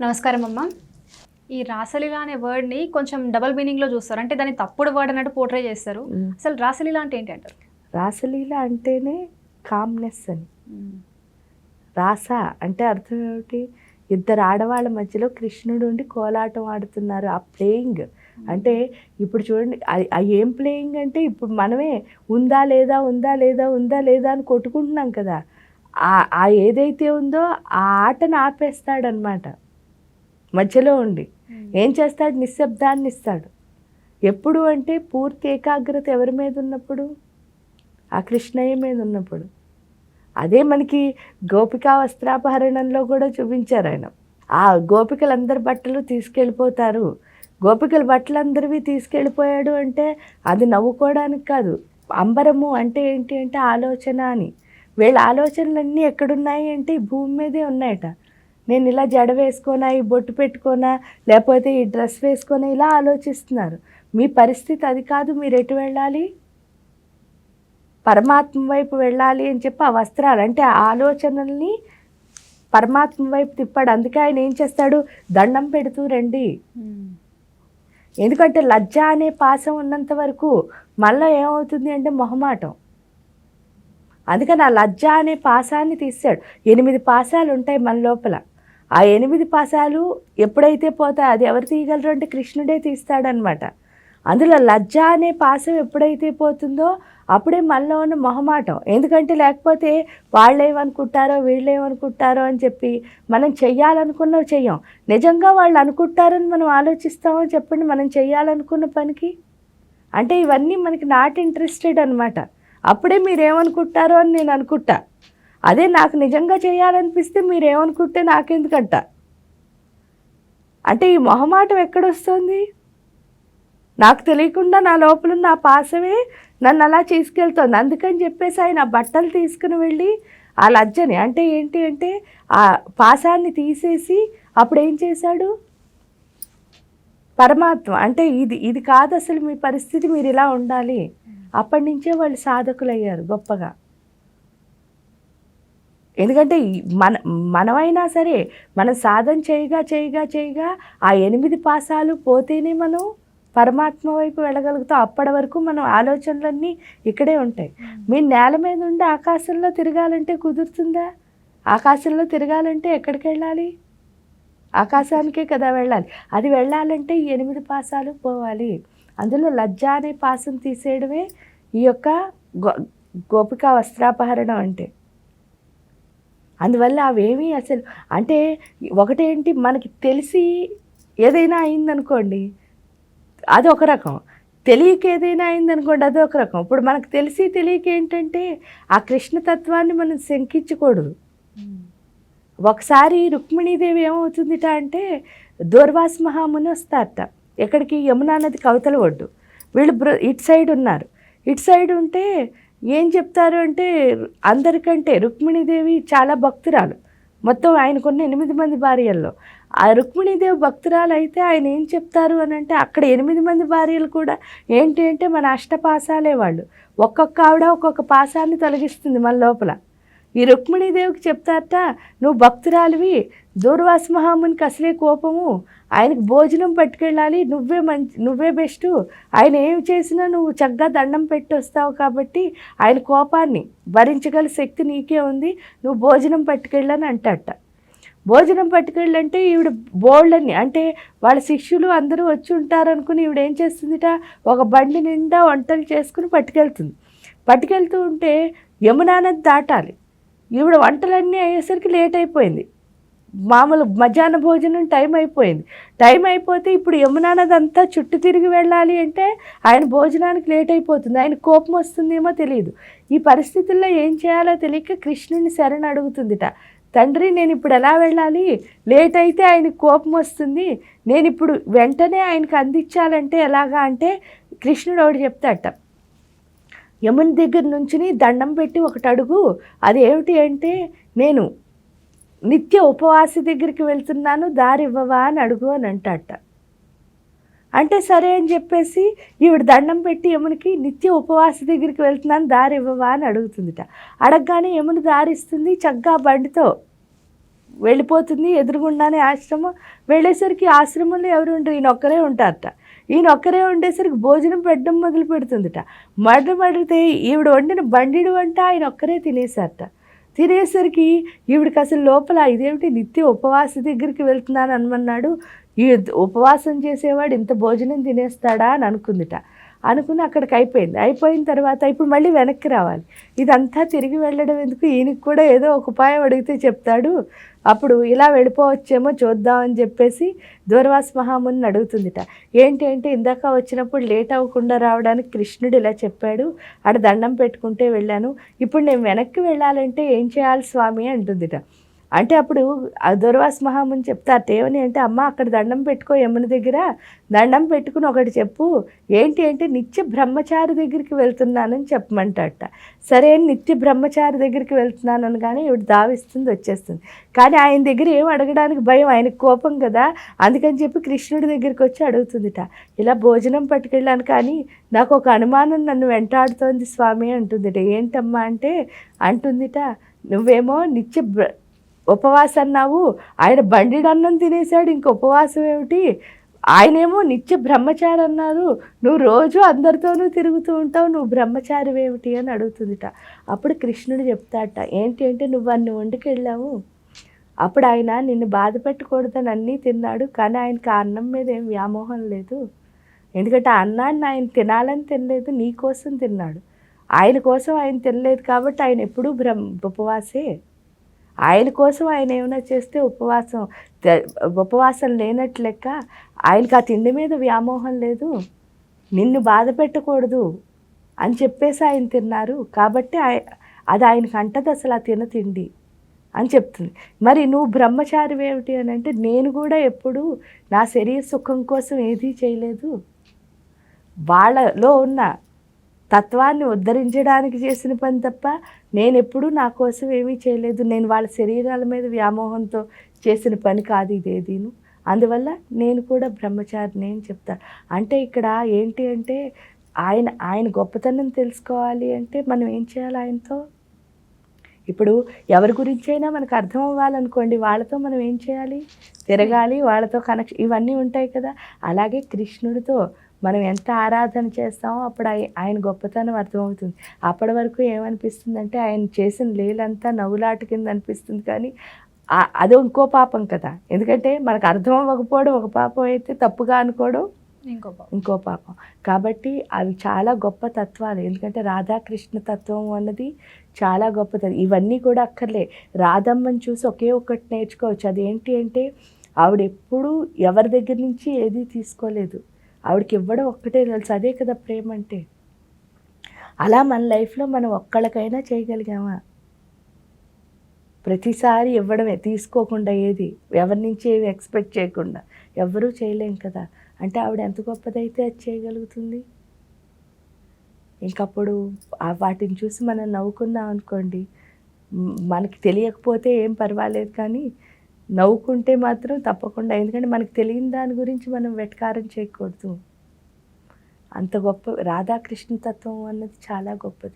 నమస్కారం అమ్మ. ఈ రాసలీల అనే వర్డ్ని కొంచెం డబల్ మీనింగ్లో చూస్తారు. అంటే దాన్ని తప్పుడు వర్డ్ అన్నట్టు పోర్ట్రే చేస్తారు. అసలు రాసలీల అంటే ఏంటి అంటారు? రాసలీల అంటేనే కామ్నెస్ అని. రాస అంటే అర్థం ఏమిటి? ఇద్దరు ఆడవాళ్ళ మధ్యలో కృష్ణుడు ఉండి కోలాటం ఆడుతున్నారు. ఆ ప్లేయింగ్ అంటే ఇప్పుడు చూడండి ఆ ఏం ప్లేయింగ్ అంటే ఇప్పుడు మనమే ఉందా లేదా ఉందా లేదా ఉందా లేదా అని కొట్టుకుంటున్నాం కదా. ఆ ఏదైతే ఉందో ఆ ఆటను ఆపేస్తాడనమాట మధ్యలో ఉండి. ఏం చేస్తాడు? నిశ్శబ్దాన్ని ఇస్తాడు. ఎప్పుడు అంటే పూర్తి ఏకాగ్రత ఎవరి మీద ఉన్నప్పుడు? ఆ కృష్ణయ్య మీద ఉన్నప్పుడు. అదే మనకి గోపికా వస్త్రాపహరణంలో కూడా చూపించారు ఆయన. ఆ గోపికలందరి బట్టలు తీసుకెళ్ళిపోతారు. గోపికల బట్టలందరివి తీసుకెళ్ళిపోయాడు అంటే అది నవ్వుకోవడానికి కాదు. అంబరము అంటే ఏంటి అంటే ఆలోచన అని. వీళ్ళ ఆలోచనలన్నీ ఎక్కడున్నాయి అంటే భూమి మీదే ఉన్నాయట. నేను ఇలా జడ వేసుకోనా ఈ బొట్టు పెట్టుకోనా లేకపోతే ఈ డ్రెస్ వేసుకోనా ఇలా ఆలోచిస్తున్నారు. మీ పరిస్థితి అది కాదు మీరు ఎటు వెళ్ళాలి? పరమాత్మ వైపు వెళ్ళాలి అని చెప్పి ఆ వస్త్రాలు అంటే ఆ ఆలోచనల్ని పరమాత్మ వైపు తిప్పాడు. అందుకే ఆయన ఏం చేస్తాడు? దండం పెడుతూ రండి. ఎందుకంటే లజ్జ అనే పాసం ఉన్నంత వరకు మళ్ళీ ఏమవుతుంది అంటే మొహమాటం. అందుకని ఆ లజ్జ అనే పాసాన్ని తీసాడు ఎనిమిది పాసాలు ఉంటాయి మన లోపల. ఆ ఎనిమిది పాసాలు ఎప్పుడైతే పోతాయి అది ఎవరు తీయగలరు అంటే కృష్ణుడే తీస్తాడనమాట అందులో లజ్జ అనే పాసం ఎప్పుడైతే పోతుందో అప్పుడే మనలో ఉన్న మొహమాటం. ఎందుకంటే లేకపోతే వాళ్ళు ఏమనుకుంటారో వీళ్ళు ఏమనుకుంటారో అని చెప్పి మనం చెయ్యాలనుకున్నవి చెయ్యం. నిజంగా వాళ్ళు అనుకుంటారని మనం ఆలోచిస్తామో చెప్పండి మనం చెయ్యాలనుకున్న పనికి? అంటే ఇవన్నీ మనకి నాట్ ఇంట్రెస్టెడ్ అనమాట అప్పుడే మీరు ఏమనుకుంటారో అని నేను అనుకుంటా. అదే నాకు నిజంగా చేయాలనిపిస్తే మీరేమనుకుంటే నాకెందుకంట? అంటే ఈ మొహమాటం ఎక్కడొస్తుంది? నాకు తెలియకుండా నా లోపల నా పాసమే నన్ను అలా తీసుకెళ్తుంది. అందుకని చెప్పేసి ఆయన ఆ బట్టలు తీసుకుని వెళ్ళి ఆ లజ్జని అంటే ఏంటి అంటే ఆ పాసాన్ని తీసేసి అప్పుడు ఏం చేశాడు? పరమాత్మ అంటే ఇది ఇది కాదు అసలు మీ పరిస్థితి మీరు ఇలా ఉండాలి. అప్పటి నుంచే వాళ్ళు సాధకులయ్యారు గొప్పగా. ఎందుకంటే మన మనమైనా సరే మనం సాధన చేయగా చేయగా చేయగా ఆ ఎనిమిది పాసాలు పోతేనే మనం పరమాత్మ వైపు వెళ్ళగలుగుతాం. అప్పటి వరకు మనం ఆలోచనలన్నీ ఇక్కడే ఉంటాయి. మీరు నేల మీద ఉండి ఆకాశంలో తిరగాలంటే కుదురుతుందా? ఆకాశంలో తిరగాలంటే ఎక్కడికి వెళ్ళాలి? ఆకాశానికే కదా వెళ్ళాలి. అది వెళ్ళాలంటే ఈ ఎనిమిది పాసాలు పోవాలి. అందులో లజ్జ అనే పాసం తీసేయడమే ఈ యొక్క గో గోపికా వస్త్రాపహరణం అంటే. అందువల్ల అవేమీ అసలు అంటే ఒకటేంటి మనకి తెలిసి ఏదైనా అయిందనుకోండి అది ఒక రకం. తెలియక ఏదైనా అయిందనుకోండి అది ఒక రకం. ఇప్పుడు మనకు తెలిసి తెలియక ఏంటంటే ఆ కృష్ణతత్వాన్ని మనం శంకించకూడదు. ఒకసారి రుక్మిణీదేవి ఏమవుతుందిట అంటే దూర్వాస్ మహాముని వస్తారట. ఎక్కడికి? యమునా నది కవతల ఒడ్డు. వీళ్ళు బ్రో ఇటు సైడ్ ఉన్నారు. ఇటు సైడ్ ఉంటే ఏం చెప్తారు అంటే అందరికంటే రుక్మిణీదేవి చాలా భక్తురాలు. మొత్తం ఆయనకున్న ఎనిమిది మంది భార్యల్లో. ఆ రుక్మిణీదేవి భక్తురాలు అయితే ఆయన ఏం చెప్తారు అని అంటే అక్కడ ఎనిమిది మంది భార్యలు కూడా ఏంటి అంటే మన అష్టపాసాలే వాళ్ళు. ఒక్కొక్క ఆవిడ ఒక్కొక్క పాసాన్ని తొలగిస్తుంది మన లోపల. ఈ రుక్మిణీదేవికి చెప్తారట నువ్వు భక్తురాలివి దూర్వాస మహామునికి అసలే కోపము. ఆయనకు భోజనం పట్టుకెళ్ళాలి. నువ్వే మంచి నువ్వే బెస్ట్ ఆయన ఏం చేసినా నువ్వు చక్కగా దండం పెట్టి వస్తావు కాబట్టి ఆయన కోపాన్ని భరించగల శక్తి నీకే ఉంది. నువ్వు భోజనం పట్టుకెళ్ళని అంటట భోజనం పట్టుకెళ్ళంటే ఈవిడ బోల్డ్ని అంటే వాళ్ళ శిష్యులు అందరూ వచ్చి ఉంటారు అనుకుని ఈవిడ ఏం చేస్తుందిట? ఒక బండి నిండా వంటలు చేసుకుని పట్టుకెళ్తుంది. పట్టుకెళ్తూ ఉంటే యమునానది దాటాలి. ఈవిడ వంటలన్నీ అయ్యేసరికి లేట్ అయిపోయింది. మామూలు మధ్యాహ్న భోజనం టైం అయిపోయింది. టైం అయిపోతే ఇప్పుడు యమునానదంతా చుట్టూ తిరిగి వెళ్ళాలి అంటే ఆయన భోజనానికి లేట్ అయిపోతుంది. ఆయన కోపం వస్తుందేమో తెలియదు ఈ పరిస్థితుల్లో ఏం చేయాలో తెలియక కృష్ణుని శరణ్ అడుగుతుందిట. తండ్రి నేను ఇప్పుడు ఎలా వెళ్ళాలి? లేట్ అయితే ఆయనకు కోపం వస్తుంది. నేను ఇప్పుడు వెంటనే ఆయనకు అందించాలంటే ఎలాగా? అంటే కృష్ణుడు ఒకటి చెప్తాట యముని దగ్గర నుంచి దండం పెట్టి ఒకటి అడుగు. అది ఏమిటి అంటే నేను నిత్య ఉపవాసి దగ్గరికి వెళ్తున్నాను దారి ఇవ్వవా అని అడుగు అని అంటాట అంటే సరే అని చెప్పేసి ఈవిడ దండం పెట్టి యమునికి నిత్య ఉపవాస దగ్గరికి వెళ్తున్నాను దారి ఇవ్వవా అని అడుగుతుందిట. అడగగానే యముని దారిస్తుంది చక్కగా బండితో వెళ్ళిపోతుంది ఎదురుగుండానే ఆశ్రమం. వెళ్ళేసరికి ఆశ్రమంలో ఎవరు ఉండరు ఈయన ఒక్కరే ఉంటారట. ఈయన ఒక్కరే ఉండేసరికి భోజనం పెట్టడం మొదలు పెడుతుందిట మడ్ర మడితే ఈవిడ వండిన బండిడు వంట ఆయన ఒక్కరే తినేశారట. తినేసరికి ఈవిడికి అసలు లోపల ఇదేమిటి నిత్య ఉపవాస దగ్గరికి వెళ్తున్నాను అనమన్నాడు ఈ ఉపవాసం చేసేవాడు ఇంత భోజనం తినేస్తాడా అని అనుకుందిట. అనుకుని అక్కడికి అయిపోయింది. అయిపోయిన తర్వాత ఇప్పుడు మళ్ళీ వెనక్కి రావాలి. ఇదంతా తిరిగి వెళ్ళడం ఎందుకు? ఈయనకి కూడా ఏదో ఒక ఉపాయం అడిగితే చెప్తాడు. అప్పుడు ఇలా వెళ్ళిపోవచ్చేమో చూద్దామని చెప్పేసి దూర్వాస మహాముని అడుగుతుందిట. ఏంటి అంటే ఇందాక వచ్చినప్పుడు లేట్ అవ్వకుండా రావడానికి కృష్ణుడు ఇలా చెప్పాడు. ఆడ దండం పెట్టుకుంటే వెళ్ళాను. ఇప్పుడు నేను వెనక్కి వెళ్ళాలంటే ఏం చేయాలి స్వామి అంటుందిట. అంటే అప్పుడు ఆ దుర్వాస మహాముని చెప్తారు ఏమని అంటే అమ్మ అక్కడ దండం పెట్టుకో యమున దగ్గర దండం పెట్టుకుని ఒకటి చెప్పు. ఏంటి అంటే నిత్య బ్రహ్మచారి దగ్గరికి వెళ్తున్నానని చెప్పమంటట సరే నిత్య బ్రహ్మచారి దగ్గరికి వెళ్తున్నానని కానీ ఇవి దావిస్తుంది వచ్చేస్తుంది. కానీ ఆయన దగ్గర ఏం అడగడానికి భయం? ఆయనకు కోపం కదా. అందుకని చెప్పి కృష్ణుడి దగ్గరికి వచ్చి అడుగుతుందిట. ఇలా భోజనం పట్టుకెళ్ళాను కానీ నాకు ఒక అనుమానం నన్ను వెంటాడుతోంది స్వామి అంటుందిట. ఏంటమ్మా అంటే అంటుందిట నువ్వేమో నిత్య బ్ర- ఉపవాసం అన్నావు ఆయన బండిడు అన్నం తినేశాడు. ఇంక ఉపవాసం ఏమిటి? ఆయనేమో నిత్య బ్రహ్మచారి అన్నారు నువ్వు రోజు అందరితోనూ తిరుగుతూ ఉంటావు. నువ్వు బ్రహ్మచారి ఏమిటి అని అడుగుతుందిట. అప్పుడు కృష్ణుడు చెప్తాట ఏంటి అంటే నువ్వు అన్ని వండుకెళ్ళావు అప్పుడు ఆయన నిన్ను బాధ పెట్టకూడదని అన్నీ తిన్నాడు. కానీ ఆయనకి ఆ అన్నం మీద ఏం వ్యామోహం లేదు. ఎందుకంటే ఆ అన్నాన్ని ఆయన తినాలని తినలేదు. నీ కోసం తిన్నాడు. ఆయన కోసం ఆయన తినలేదు కాబట్టి ఆయన ఎప్పుడూ బ్రహ్మ ఉపవాసే. ఆయన కోసం ఆయన ఏమైనా చేస్తే ఉపవాసం ఉపవాసం లేనట్లు లెక్క ఆయనకి ఆ తిండి మీద వ్యామోహం లేదు. నిన్ను బాధ పెట్టకూడదు అని చెప్పేసి ఆయన తిన్నారు. కాబట్టి ఆయ అది ఆయనకు అంటది అసలు ఆ తిన తిండి అని చెప్తుంది. మరి నువ్వు బ్రహ్మచారి ఏమిటి అని అంటే నేను కూడా ఎప్పుడు నా శరీర సుఖం కోసం ఏదీ చేయలేదు. వాళ్ళలో ఉన్న తత్వాన్ని ఉద్ధరించడానికి చేసిన పని తప్ప నేను ఎప్పుడూ నా కోసం ఏమీ చేయలేదు. నేను వాళ్ళ శరీరాల మీద వ్యామోహంతో చేసిన పని కాదు ఇదేదీను అందువల్ల నేను కూడా బ్రహ్మచారిని అని చెప్తా. అంటే ఇక్కడ ఏంటి అంటే ఆయన ఆయన గొప్పతనం తెలుసుకోవాలి అంటే మనం ఏం చేయాలి ఆయనతో? ఇప్పుడు ఎవరి గురించి అయినా మనకు అర్థం అవ్వాలనుకోండి వాళ్ళతో మనం ఏం చేయాలి? తిరగాలి వాళ్ళతో కనెక్షన్ ఇవన్నీ ఉంటాయి కదా. అలాగే కృష్ణుడితో మనం ఎంత ఆరాధన చేస్తామో అప్పుడు ఆయ- ఆయన గొప్పతనం అర్థమవుతుంది. అప్పటి వరకు ఏమనిపిస్తుంది అంటే ఆయన చేసిన లీలంతా నవ్వులాట కింద అనిపిస్తుంది కానీ అదో ఇంకో పాపం కదా. ఎందుకంటే మనకు అర్థం అవ్వకపోవడం ఒక పాపం అయితే తప్పుగా అనుకోవడం ఇంకో పాపం. ఇంకో పాపం. కాబట్టి అవి చాలా గొప్ప తత్వాలు. ఎందుకంటే రాధాకృష్ణ తత్వం అన్నది చాలా గొప్పది ఇవన్నీ కూడా అక్కర్లే. రాధమ్మని చూసి ఒకే ఒక్కటి నేర్చుకోవచ్చు. అదేంటి అంటే ఆవిడ ఎప్పుడూ ఎవరి దగ్గర నుంచి ఏది తీసుకోలేదు. ఆవిడకి ఇవ్వడం ఒక్కటే తెలుసు. అదే కదా ప్రేమ అంటే అలా మన లైఫ్లో మనం ఒక్కళ్ళకైనా చేయగలిగామా? ప్రతిసారి ఇవ్వడమే తీసుకోకుండా ఏది? ఎవరి నుంచి ఏవి ఎక్స్పెక్ట్ చేయకుండా. ఎవ్వరూ చేయలేం కదా. అంటే ఆవిడ ఎంత గొప్పదైతే అది చేయగలుగుతుంది. ఇంకప్పుడు వాటిని చూసి మనం నవ్వుకున్నాం అనుకోండి. మనకి తెలియకపోతే ఏం పర్వాలేదు కానీ నవ్వుకుంటే మాత్రం తప్పకుండా. ఎందుకంటే మనకు తెలియని దాని గురించి మనం వెటకారం చేయకూడదు. అంత గొప్ప రాధాకృష్ణ తత్వం అన్నది చాలా గొప్పది.